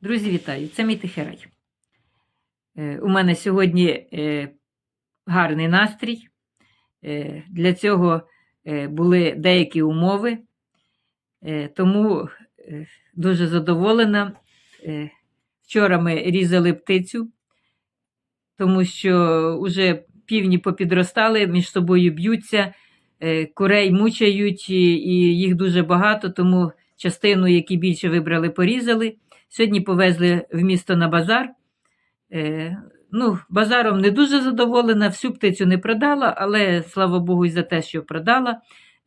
Друзі, вітаю! Це мій Тихерай. Е, У мене сьогодні е, гарний настрій. Е, Для цього були деякі умови, тому дуже задоволена. Вчора ми різали птицю, тому що вже півні попідростали, між собою б'ються, курей мучають, і їх дуже багато, тому частину, які більше вибрали, порізали. Сьогодні повезли в місто на базар. Е, ну, базаром не дуже задоволена, всю птицю не продала, але слава Богу, і за те, що продала.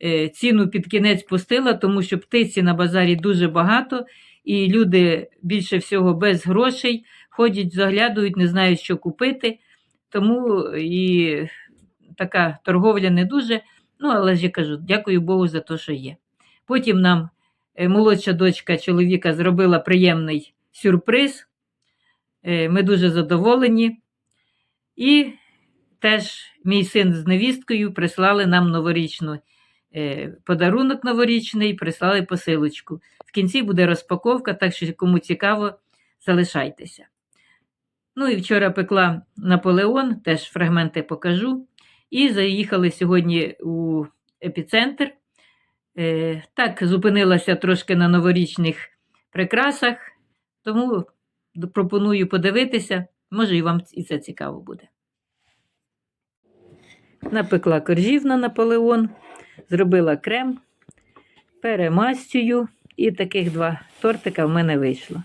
Е, ціну під кінець пустила, тому що птиці на базарі дуже багато, і люди більше всього без грошей ходять, заглядують, не знають, що купити. Тому і така торговля не дуже. Ну, але ж я кажу, дякую Богу за те, що є. Потім нам молодша дочка чоловіка зробила приємний сюрприз. Е, Ми дуже задоволені. І теж мій син з невісткою прислали нам новорічну е, подарунок новорічний, прислали посилочку. В кінці буде розпаковка, так що кому цікаво, залишайтеся. Ну і вчора пекла Наполеон, теж фрагменти покажу. І заїхали сьогодні у епіцентр. Е, так, зупинилася трошки на новорічних прикрасах, тому пропоную подивитися, може і вам і це цікаво буде. Напекла коржів на Наполеон, зробила крем, перемастюю, і таких два тортика в мене вийшло.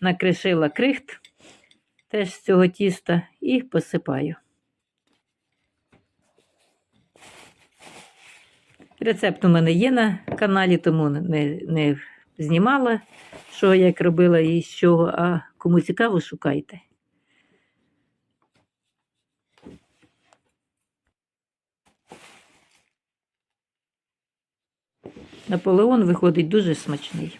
Накришила крихт теж з цього тіста і посипаю. Рецепт у мене є на каналі, тому не, не знімала, що як робила і з чого, а кому цікаво, шукайте. Наполеон виходить дуже смачний.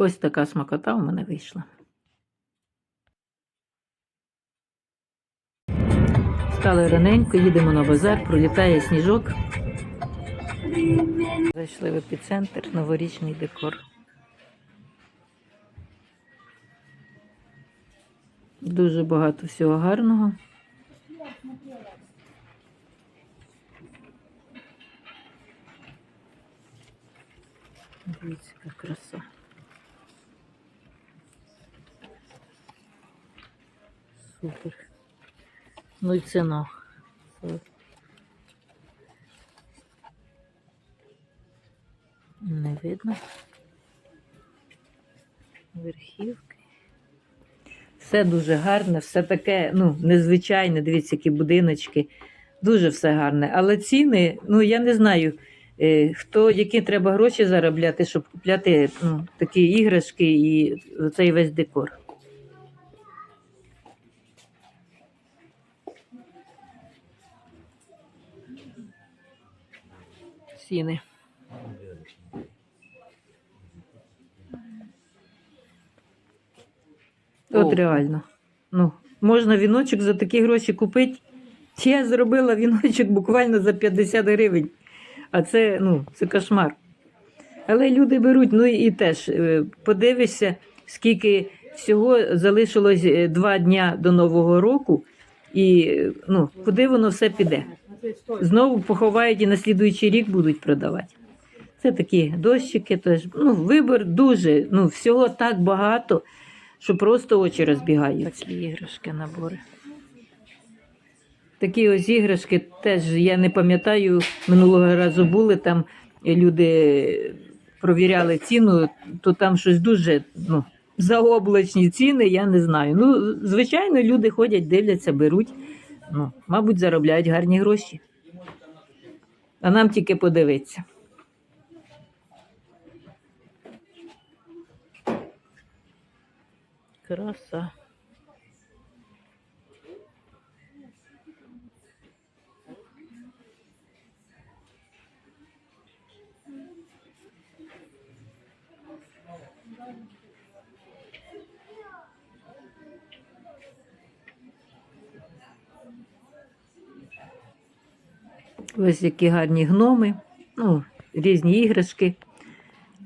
Ось така смакота у мене вийшла. Стали раненько, їдемо на базар, пролітає сніжок. Зайшли в епіцентр, новорічний декор. Дуже багато всього гарного. Дивіться, яка краса. Супер. Ну і ціна. Не видно. Верхівки. Все дуже гарне, все таке, ну, незвичайне. Дивіться, які будиночки. Дуже все гарне. Але ціни, ну я не знаю, е, хто, які треба гроші заробляти, щоб купляти ну, такі іграшки і цей весь декор. Ціни. От реально. Ну, можна віночок за такі гроші купити. Я зробила віночок буквально за 50 гривень. А це, ну, це кошмар. Але люди беруть, ну і теж е, подивишся, скільки всього залишилось е, два дня до Нового року, і е, ну, куди воно все піде. Знову поховають і на слідуючий рік будуть продавати. Це такі дощики, теж ну, вибір дуже, ну, всього так багато, що просто очі розбігаються. Такі іграшки, набори. Такі ось іграшки теж я не пам'ятаю, минулого разу були там люди провіряли ціну, то там щось дуже ну, заоблачні ціни, я не знаю. Ну, звичайно, люди ходять, дивляться, беруть. Ну, мабуть, заробляють гарні гроші. А нам тільки подивитися. Краса. Ось які гарні гноми, ну, різні іграшки,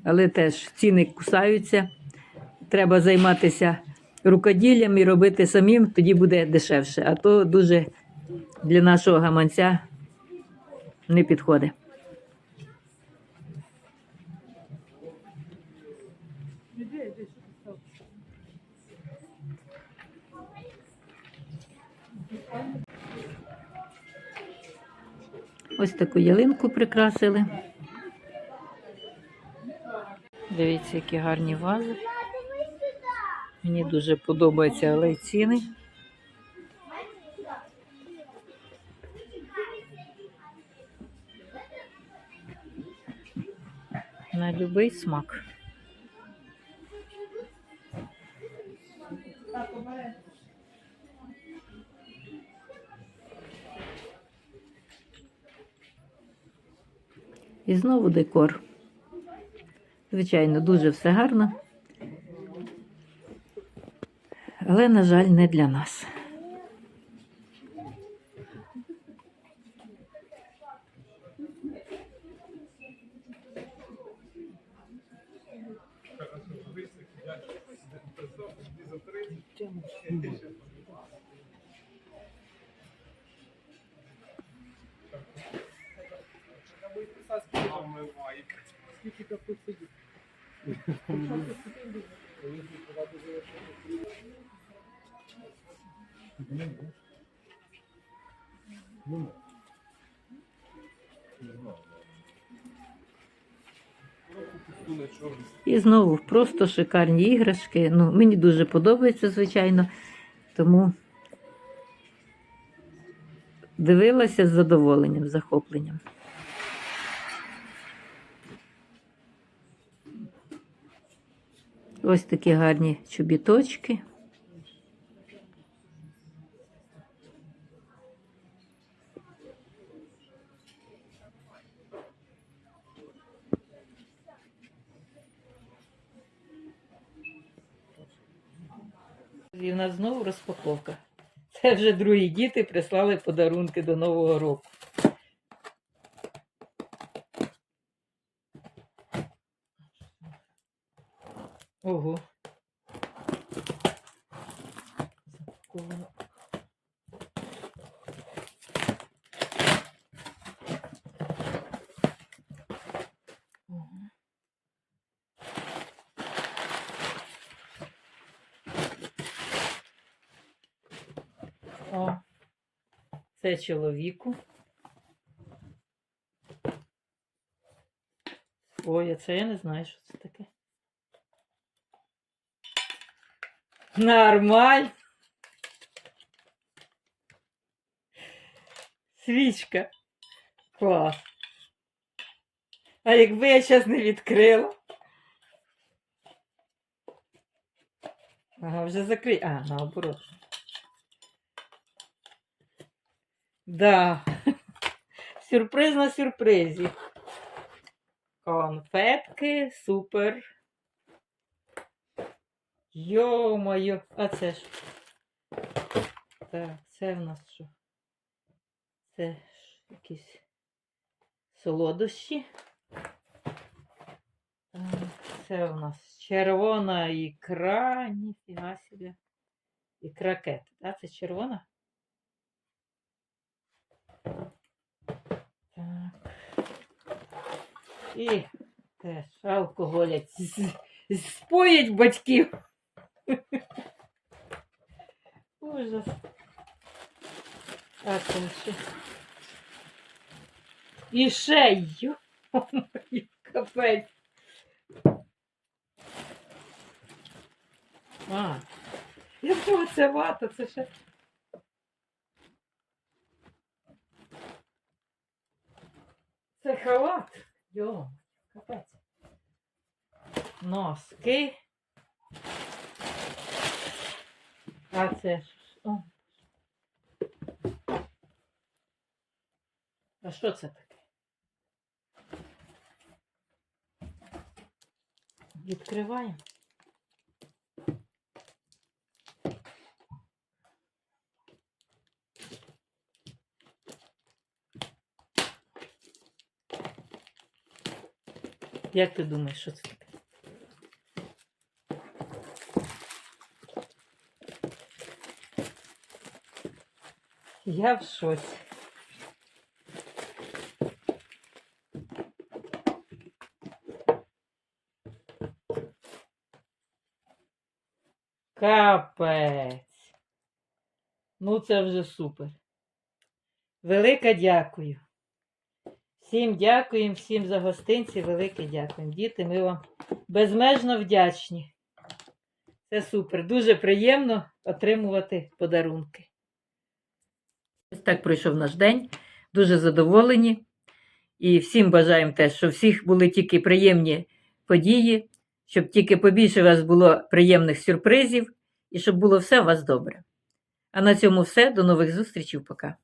але теж ціни кусаються. Треба займатися рукоділлям і робити самим, тоді буде дешевше. А то дуже для нашого гаманця не підходить. Ось таку ялинку прикрасили. Дивіться, які гарні вази. Мені дуже подобаються, але й. На будь-який смак. І знову декор. Звичайно, дуже все гарно. Але, на жаль, не для нас. І знову просто шикарні іграшки. Ну, мені дуже подобається, звичайно. Тому дивилася з задоволенням, захопленням. Ось такі гарні чобіточки. І в нас знову розпаковка. Це вже другі діти прислали подарунки до Нового року. Ого. Запаковано. О, це чоловіку. Ой, а це я не знаю, що це таке. Нормаль. Свічка. Клас. А якби я зараз не відкрила. Ага, вже закрий. А, наоборот. Да. Сюрприз на сюрпризі. Конфетки, супер. Йо-моє, а це ж. Так, це в нас що? Це ж якісь солодощі. Це у нас червона ікра, ніфіга собі. Ікра кет. Так, це червона? Так. І теж алкоголять. Споять батьків. Ужас. А це ще. І ще й. Капець. А. Я думала, це вата, це ще. Це халат. Йо, капець. Носки. А це ж. А що це таке? Відкриваємо. Як ти думаєш, що це таке? Я в шоці. Капець. Ну, це вже супер. Велике дякую. Всім дякуємо, всім за гостинці, велике дякуємо. Діти, ми вам безмежно вдячні. Це супер. Дуже приємно отримувати подарунки. Ось так пройшов наш день. Дуже задоволені. І всім бажаємо те, щоб всіх були тільки приємні події, щоб тільки побільше у вас було приємних сюрпризів і щоб було все у вас добре. А на цьому все. До нових зустрічей. Пока.